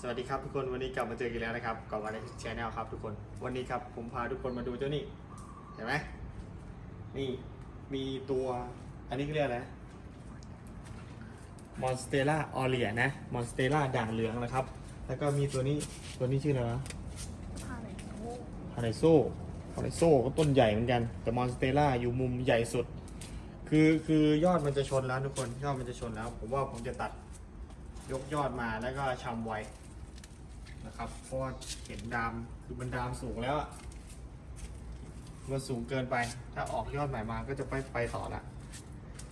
สวัสดีครับทุกคนวันนี้กลับมาเจอกันแล้วนะครับกับวันในชแนลครับทุกคนวันนี้ครับผมพาทุกคนมาดูเจ้านี่เห็นไหมนี่มีตัวอันนี้เขาเรียกอะไรมอนสเตล่าออเลียนะมอนสเตล่าด่างเหลืองนะครับ แล้วก็มีตัวนี้ตัวนี้ชื่ออะไรวะผ้าไหนโอ้พารโซพาราโซก็ต้นใหญ่เหมือนกันแต่มอนสเตล่าอยู่มุมใหญ่สุด คือคือยอดมันจะชนแล้วทุกคนยอดมันจะชนแล้ว ผมว่าผมจะตัดยกยอดมาแล้วก็ชำไว้ นะครับเพราะว่าเห็นดามคือมันดามสูงแล้วมันสูงเกินไป ถ้าออกยอดใหม่มาก็จะไปไปต่อละ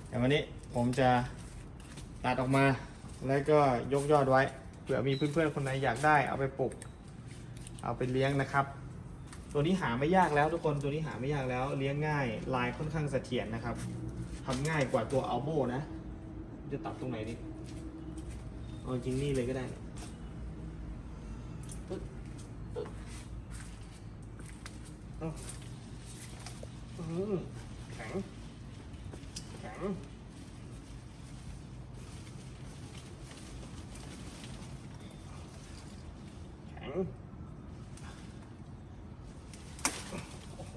แต่วันนี้ผมจะตัดออกมา แล้วก็ยกยอดไว้เผื่อมีเพื่อนๆคนไหนอยากได้เอาไปปลูกเอาไปเลี้ยงนะครับ ตัวนี้หาไม่ยากแล้วทุกคนตัวนี้หาไม่ยากแล้วเลี้ยงง่ายลายค่อนข้างเสถียรนะครับทำง่ายกว่าตัวอัลโบนะ จะตัดตรงไหนดิเอาจริงนี่เลยก็ได้ปึ๊บปึ๊บเอาอื้อหือ แข็ง แข็ง แข็ง โอ้โห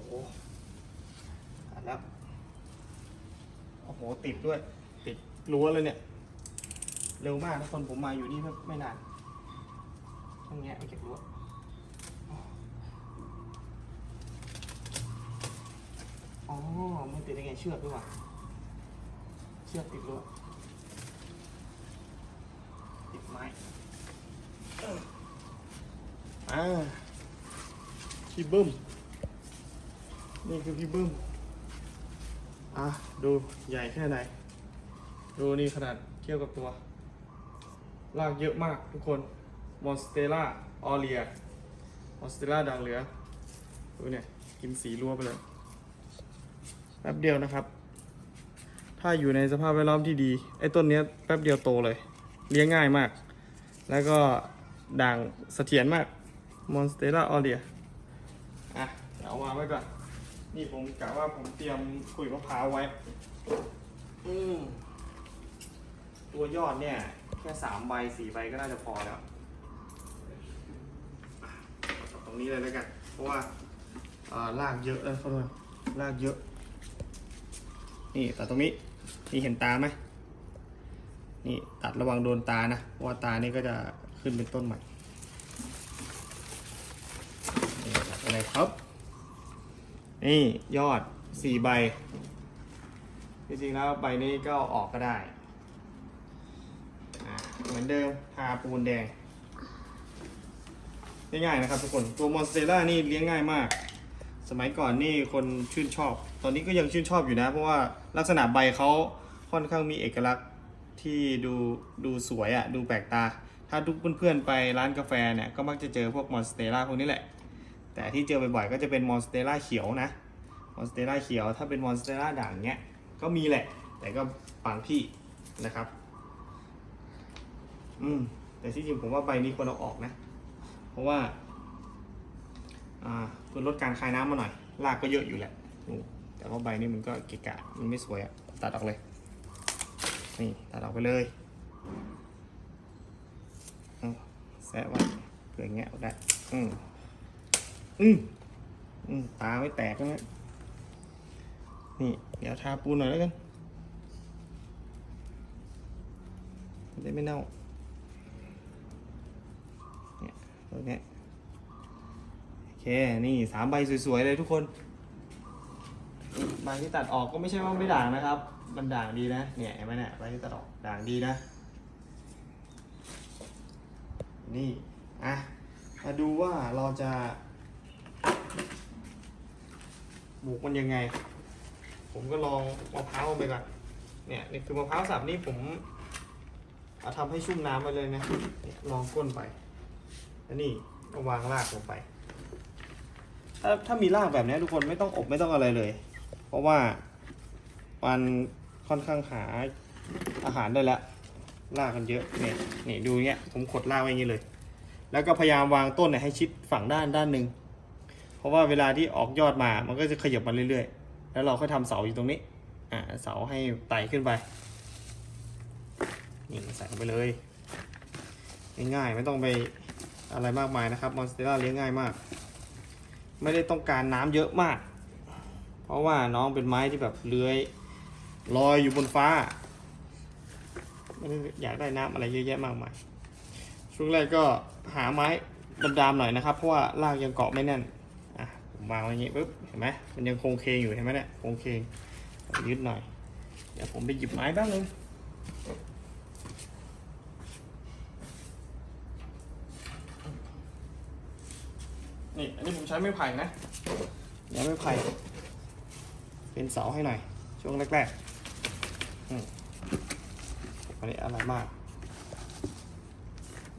อ่านแล้ว โอ้โห ติดด้วย ติดรั้วเลยเนี่ย เร็วมากทุกคนผมมาอยู่นี่ไม่ไม่นานต้งแงะไปเก็บรั้ว อ๋อมันติดยังไงเชือกด้วยวะเชือกติดรั้วติดไม้เอออ่าพี่บึ้มนี่คือพี่บึ้มอะดูใหญ่แค่ไหน ดูนี่ขนาดเทียบกับตัว ลากเยอะมากทุกคนมอนสเตล่าออเลียมอนสเตล่าดังเหลือดูเนี่ย กินสีรั่วไปเลย แป๊บเดียวนะครับ ถ้าอยู่ในสภาพแวดล้อมที่ดี ไอ้ต้นเนี้ยแป๊บเดียวโตเลย เลี้ยงง่ายมาก แล้วก็ด่างเสถียรมากมอนสเตล่าออเลียอะเอาวางไว้ก่อน นี่ผมกะว่าผมเตรียมขุยมะพร้าวไว้ อืมตัวยอดเนี่ย แค่สามใบสี่ใบก็น่าจะพอแล้วเอาตรงนี้เลยแล้วกัน เพราะว่าอ่ารากเยอะเลยเขาเลยรากเยอะ นี่ตัดตรงนี้นี่เห็นตาไหมนี่ตัดระวังโดนตานะว่าตานี่ก็จะขึ้นเป็นต้นใหม่นี่ตัดไปเลยครับ นี่ยอดสี่ใบจริงๆแล้วใบนี้ก็ออกก็ได้ เหมือนเดิมทาปูนแดง ง่ายๆนะครับทุกคน ตัวมอนสเตล่านี่เลี้ยงง่ายมาก สมัยก่อนนี่คนชื่นชอบ ตอนนี้ก็ยังชื่นชอบอยู่นะ เพราะว่าลักษณะใบเขาค่อนข้างมีเอกลักษณ์ที่ดูดูสวยอะ่ะ ดูแปลกตา ถ้าทุกเพื่อนๆไปร้านกาแฟเนี่ย ก็มักจะเจอพวกมอนสเตล่าพวกนี้แหละ แต่ที่เจอบ่อยๆก็จะเป็นมอนสเตล่าเขียวนะ มอนสเตล่าเขียว ถ้าเป็นมอนสเตล่าด่างเนี้ย ก็มีแหละ แต่ก็บางที่นะครับ อืม แต่ที่จริงผมว่าใบนี้ควรเอาออกนะ เพราะว่า อ่า เพื่อลดการคายน้ำมาหน่อยรากก็เยอะอยู่แหละแต่ว่าใบนี้มันก็เกะกะมันไม่สวยอะตัดออกเลยนี่ตัดออกไปเลยแซะไว้เผื่อแงะได้อืมอืมอืมตาไม่แตกนะนี่เดี๋ยวทาปูนหน่อยแล้วกันจะได้ไม่เน่าเนี่ยตัวเนี้ย เค นี่สามใบสวยๆเลยทุกคน ใบที่ตัดออกก็ไม่ใช่ว่าไม่ด่างนะครับ มันด่างดีนะ เนี่ยเห็นไหมเนี่ยใบที่ตัดออกด่างดีนะ นี่ อะ มาดูว่าเราจะบุกมันยังไง ผมก็ลองมะพร้าวไปก่อน เนี่ยนี่คือมะพร้าวสับนี่ผมเอาทำให้ชุ่มน้ำไปเลยนะเนี่ยลองก้นไป แล้วนี่ก็วางรากลงไป ถ้าถ้ามีรากแบบนี้ทุกคนไม่ต้องอบไม่ต้องอะไรเลย เพราะว่ามันค่อนข้างหาอาหารได้แล้วรากกันเยอะเนี่ยนี่ดูเนี้ยผมขดรากไว้อย่างนี้เลย แล้วก็พยายามวางต้นเนี่ยให้ชิดฝั่งด้านด้านหนึ่งเพราะว่าเวลาที่ออกยอดมามันก็จะขยับมาเรื่อยๆ แล้วเราค่อยทำเสาอยู่ตรงนี้อ่าเสาให้ไต่ขึ้นไปนี่ใส่ไปเลย ง่ายๆไม่ต้องไปอะไรมากมายนะครับมอนสเตล่าเลี้ยงง่ายมาก ไม่ได้ต้องการน้ำเยอะมาก เพราะว่าน้องเป็นไม้ที่แบบเลื้อยลอยอยู่บนฟ้า ไม่ได้อยากได้น้ำอะไรเยอะแยะมากมายช่วงแรกก็หาไม้ดำๆหน่อยนะครับ เพราะว่ารากยังเกาะไม่แน่นอะผมวางไว้อย่างงี้ปุ๊บเห็นไหมมันยังโครงเคงอยู่เห็นไหมเนี่ยโครงเคงยืดหน่อยเดี๋ยวผมไปหยิบไม้บ้างนึง นี่ อันนี้ผมใช้ไม้ไผ่นะเดี๋ยวไม้ไผ่เป็นเสาให้หน่อย ช่วงแรกๆอืมอันนี้อะไรมาก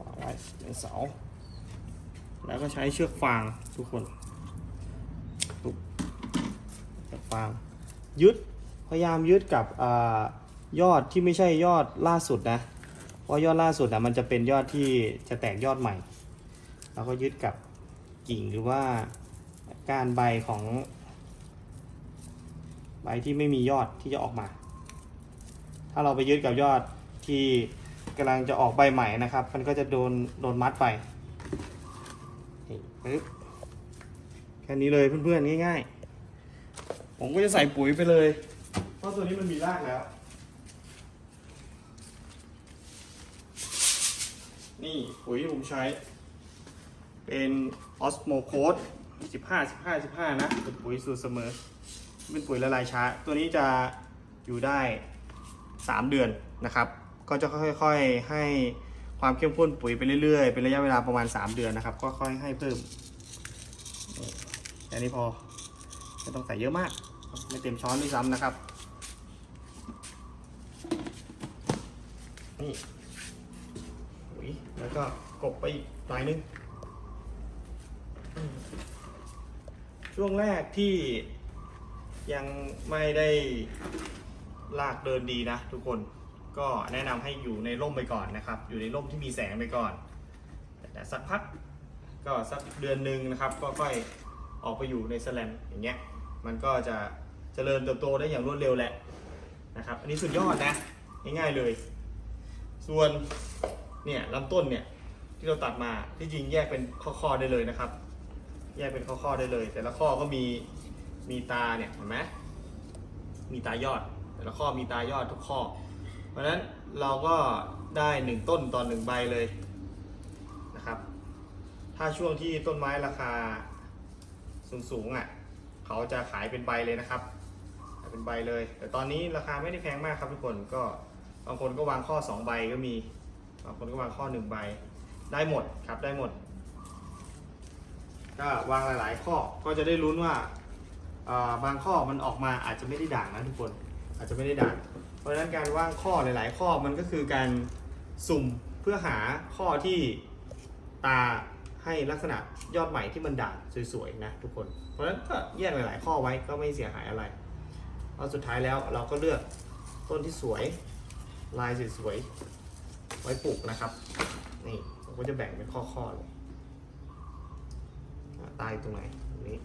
วางไว้เป็นเสา แล้วก็ใช้เชือกฟางทุกคนตุกเชือกฟาง ยึด พยายามยึดกับอยอดที่ไม่ใช่ยอดล่าสุดนะ เพราะยอดล่าสุดนะมันจะเป็นยอดที่จะแตกยอดใหม่ แล้วก็ยึดกับ กิ่งหรือว่าก้านใบของ ใบที่ไม่มียอดที่จะออกมา ถ้าเราไปยึดกับยอดที่กำลังจะออกใบใหม่นะครับ มันก็จะโดนโดนมัดไปนี่ปึ๊บแค่นี้เลยเพื่อนๆง่ายๆ ผมก็จะใส่ปุ๋ยไปเลย เพราะตัวนี้มันมีรากแล้ว นี่ปุ๋ยที่ผมใช้ เป็น ออสโมโคด15 15 15 นะ เป็นปุ๋ยสูตรเสมอ เป็นปุ๋ยละลายช้า ตัวนี้จะอยู่ได้ 3 เดือนนะครับ ก็จะค่อยๆ ให้ความเข้มข้นปุ๋ยไปเรื่อยๆ เป็นระยะเวลาประมาณ 3 เดือนนะครับ ก็ค่อยให้เพิ่มแค่นี้พอ ไม่ต้องใส่เยอะมาก ไม่เต็มช้อนด้วยซ้ำนะครับ นี่ปุ๋ยแล้วก็กบไปอีกหน่อยนึง ช่วงแรกที่ยังไม่ได้ลากเดินดีนะทุกคนก็แนะนำให้อยู่ในร่มไปก่อนนะครับ อยู่ในร่มที่มีแสงไปก่อน แต่สักพักก็สักเดือนหนึ่งนะครับ ก็ค่อยออกไปอยู่ในสแลมอย่างเงี้ย มันก็จะเจริญเติบโตได้อย่างรวดเร็วแหละนะครับ อันนี้สุดยอดนะ ง่ายๆเลย ส่วนเนี่ยลำต้นเนี่ยที่เราตัดมาที่จริงแยกเป็นข้อๆได้เลยนะครับ แยกเป็นข้อๆได้เลย แต่ละข้อก็มีมีตาเนี่ยเห็นไหมมีตายอด แต่ละข้อมีตายอดทุกข้อ เพราะฉะนั้นเราก็ได้หนึ่งต้นต่อหนึ่งใบเลยนะครับ ถ้าช่วงที่ต้นไม้ราคาสูงๆอะเขาจะขายเป็นใบเลยนะครับขายเป็นใบเลย แต่ตอนนี้ราคาไม่ได้แพงมากครับทุกคนก็บางคนก็วางข้อ 2 ใบก็มีบางคนก็วางข้อ 1 ใบได้หมดครับได้หมด ก็วางหลาย ๆ ข้อก็จะได้ลุ้นว่าบางข้อมันออกมาอาจจะไม่ได้ด่างนะทุกคนอาจจะไม่ได้ด่างเพราะฉะนั้นการว่างข้อหลาย ๆ ข้อมันก็คือการสุ่มเพื่อหาข้อที่ตาให้ลักษณะยอดใหม่ที่มันด่างสวยๆนะทุกคน เพราะฉะนั้นก็แยกหลาย ๆ ข้อไว้ก็ไม่เสียหายอะไรเอาสุดท้ายแล้วเราก็เลือกต้นที่สวยลายสวยๆไว้ปลูกนะครับ นี่ผมก็จะแบ่งเป็นข้อๆเลย ตายตรงไหนตรงนี้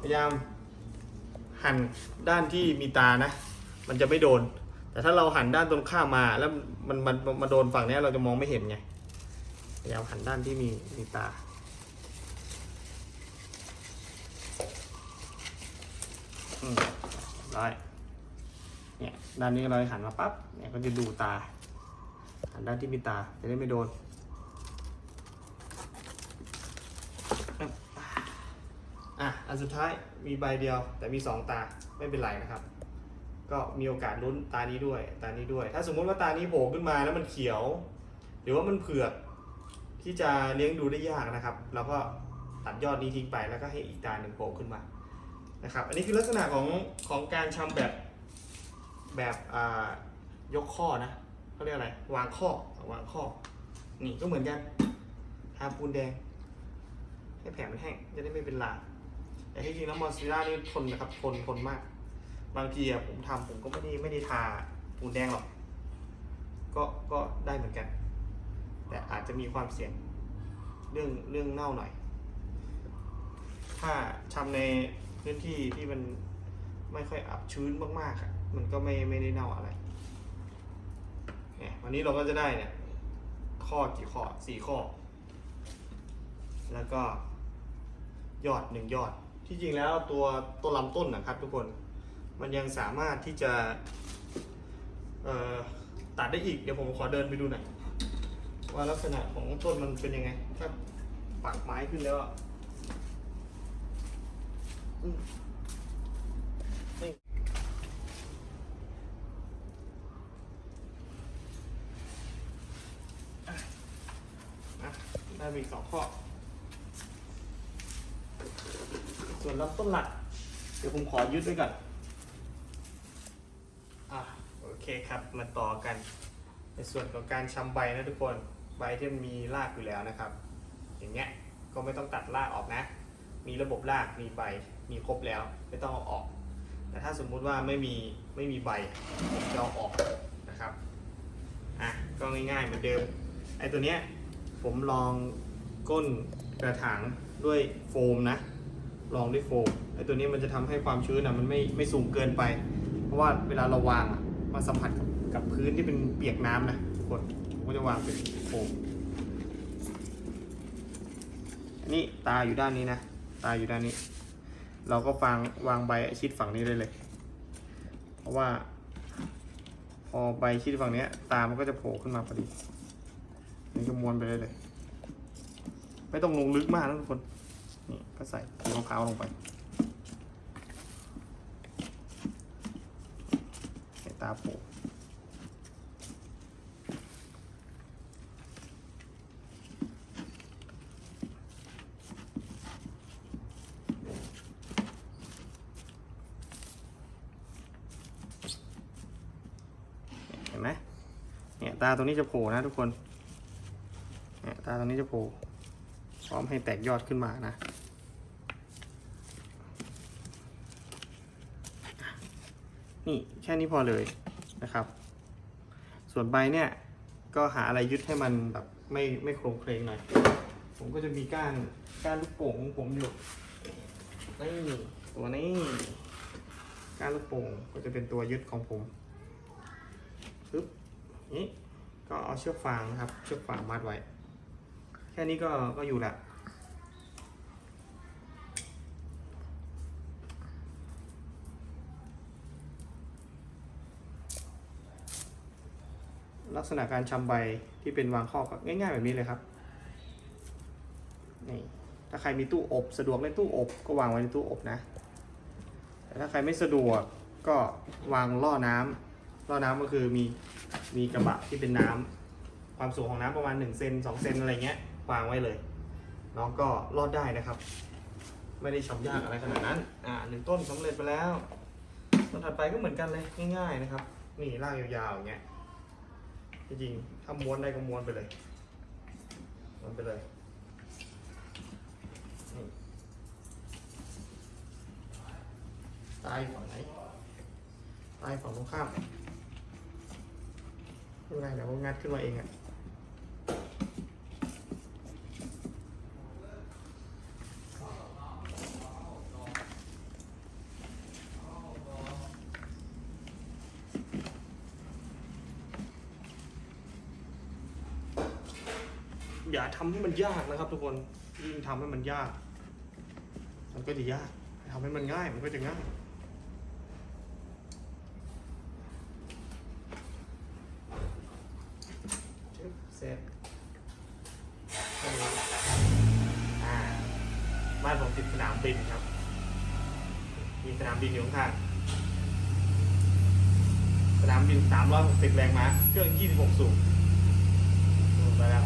พยายามหั่นด้านที่มีตานะ มันจะไม่โดน แต่ถ้าเราหันด้านตรงข้ามมาแล้วมันมันมาโดนฝั่งนี้เราจะมองไม่เห็นไง พยายามหันด้านที่มีมีตาอืมได้เนี่ยด้านนี้เราหันมาปั๊บเนี่ยก็จะดูตาหันด้านที่มีตาจะได้ไม่โดน อะ อันสุดท้ายมีใบเดียว แต่มีสองตาไม่เป็นไรนะครับ ก็มีโอกาสลุ้นตานี้ด้วย ตานี้ด้วย ถ้าสมมติว่าตานี้โผล่ขึ้นมาแล้วมันเขียว หรือว่ามันเผือกที่จะเลี้ยงดูได้ยากนะครับ เราก็ตัดยอดนี้ทิ้งไปแล้วก็ให้อีกตาหนึ่งโผล่ขึ้นมานะครับ อันนี้คือลักษณะของของการชำแบบแบบอ่ายกข้อนะเขาเรียกอะไร วางข้อวางข้อ นี่ก็เหมือนกันทาปูนแดง ให้แผลมันแห้งจะได้ไม่เป็นลา แต่ที่จริงแล้วมอสเตล่านี่ทนนะครับ ทนทนมาก บางทีอะผมทำผมก็ไม่ได้ไม่ได้ทาปูนแดงหรอก ก็ก็ได้เหมือนกัน แต่อาจจะมีความเสี่ยงเรื่องเรื่องเน่าหน่อย ถ้าทำในพื้นที่ที่มันไม่ค่อยอับชื้นมากๆอะมันก็ไม่ไม่ได้เน่าอะไรเนี่ยวันนี้เราก็จะได้เนี่ย ข้อกี่ข้อสี่ข้อ แล้วก็ยอดหนึ่งยอด ที่จริงแล้วตัวตัวลำต้นนะครับทุกคนมันยังสามารถที่จะตัดได้อีกเดี๋ยวผมขอเดินไปดูหน่อยว่าลักษณะของต้นมันเป็นยังไง ถ้าปักไม้ขึ้นแล้วอะนี่ได้มีสองข้อ ส่วนลำต้นหลัก เดี๋ยวผมขอยึดไว้ก่อนอะโอเคครับมาต่อกัน ในส่วนของการชำใบนะทุกคนใบที่มันมีรากอยู่แล้วนะครับ อย่างเงี้ยก็ไม่ต้องตัดรากออกนะ มีระบบรากมีใบมีครบแล้วไม่ต้องเอาออก แต่ถ้าสมมุติว่าไม่มีไม่มีใบผมจะเอาออกนะครับอะก็ง่ายๆเหมือนเดิมไอ้ตัวเนี้ยผมลองก้นกระถางด้วยโฟมนะ ลองด้วยโฟมไอ้ตัวนี้มันจะทำให้ความชื้นอะมันไม่ไม่สูงเกินไป เพราะว่าเวลาเราวางอะมาสัมผัสกับกับพื้นที่เป็นเปียกน้ำนะกคนผมก็จะวางเป็นโฟมนนี้ตาอยู่ด้านนี้นะ ตาอยู่ด้านนี้ เราก็ฟังวางใบชิดฝั่งนี้ได้เลย เพราะว่า พอใบชิดฝั่งนี้ตามันก็จะโผล่ขึ้นมาพอดีนี่ก็ม้วนไปได้เลย ไม่ต้องลงลึกมากนะทุกคน นี่ก็ใส่สีมะพร้าวลงไปใส่ตาโผล่เห็นไหมเนี่ยตาตรงนี้จะโผล่นะทุกคน เนี่ยตาตรงนี้จะโผล่พร้อมให้แตกยอดขึ้นมานะ นี่แค่นี้พอเลยนะครับ ส่วนใบเนี่ยก็หาอะไรยึดให้มันแบบไม่ไม่โครงเคลงหน่อย ผมก็จะมีก้านก้านลูกโป่งของผมอยู่นี่ตัวนี้ก้านลูกโป่งก็จะเป็นตัวยึดของผมปึ๊บนี่ก็เอาเชือกฟางนะครับ เชือกฟางมัดไว้ แค่นี้ก็ก็อยู่ละ ลักษณะการชำใบที่เป็นวางข้อก็ง่าย ๆ แบบนี้เลยครับนี่ถ้าใครมีตู้อบสะดวกเล่นตู้อบก็วางไว้ในตู้อบนะแต่ถ้าใครไม่สะดวกก็วางล่อน้ำล่อน้ำก็คือมีมีกระบะที่เป็นน้ำความสูงของน้ำประมาณ1เซน2เซนอะไรเงี้ยวางไว้เลยน้องก็รอดได้นะครับ ไม่ได้ชำยากอะไรขนาดนั้นอ่าหนึ่งต้นสำเร็จไปแล้วต้นถัดไปก็เหมือนกันเลยง่าย ๆนะครับ นี่รากยาวๆอย่างเงี้ย จริงถ้าม้วนได้ก็ม้วนไปเลยม้วนไปเลยตายฝั่งไหนตายฝั่งตรงข้ามไม่เป็นไรเดี๋ยวผมงัดขึ้นมาเองอะอ ย่าทำให้มันยากนะครับ ทุกคนยิ่งทำให้มันยาก มันก็จะยากทำให้มันง่ายมันก็จะง่ายชึบเสร็จแค่นี้อ่าบ้านผมติดสนามบินครับ มีสนามบินอยู่ข้างสนามบิน 360 แรงม้า เครื่อง 26 สูบดูไปแล้ว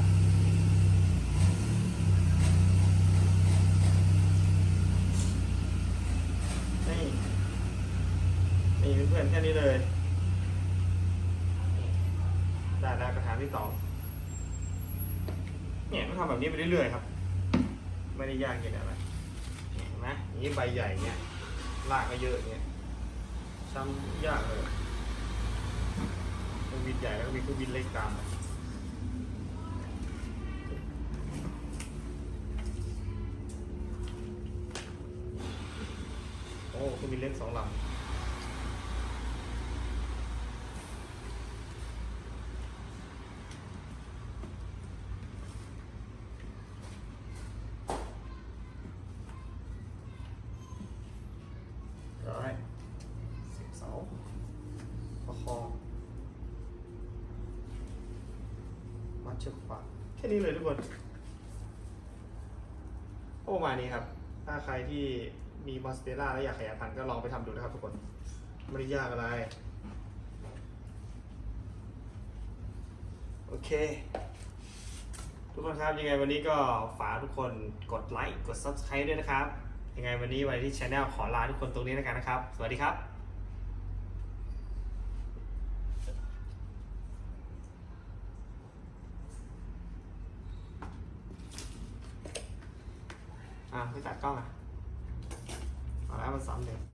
นี่ือนแค่นี้เลย ได้แล้วกระถางที่สองเนี่ยก็ทำแบบนี้ไปเรื่อยๆครับ ไม่ได้ยากเย็นอะไรเห็นไหมอย่างนี้ใบใหญ่เนี่ยรากก็เยอะเนี่ยช้ำยากเลยเครื่องบินใหญ่แล้วก็มีเครื่องบินเล็กตามโอ้เครื่องบินเล็กสองลำ ชือกฟาแค่นี้เลยทุกคนโอ้ประมาณนี้ครับ ถ้าใครที่มีมอสเตล่าแล้วอยากขยายพันธุ์ก็ลองไปทำดูนะครับทุกคน ไม่ได้ยากอะไร โอเค ทุกคนครับยังไงวันนี้ก็ฝากทุกคนกดไลค์กด Subscribe ด้วยนะครับ ยังไงวันนี้วันที่ช anel ขอลาทุกคนตรงนี้แล้วกันนะครับ สวัสดีครับ ไม่ตัดกล้องอะเอาแล้วมันซ้ำเลย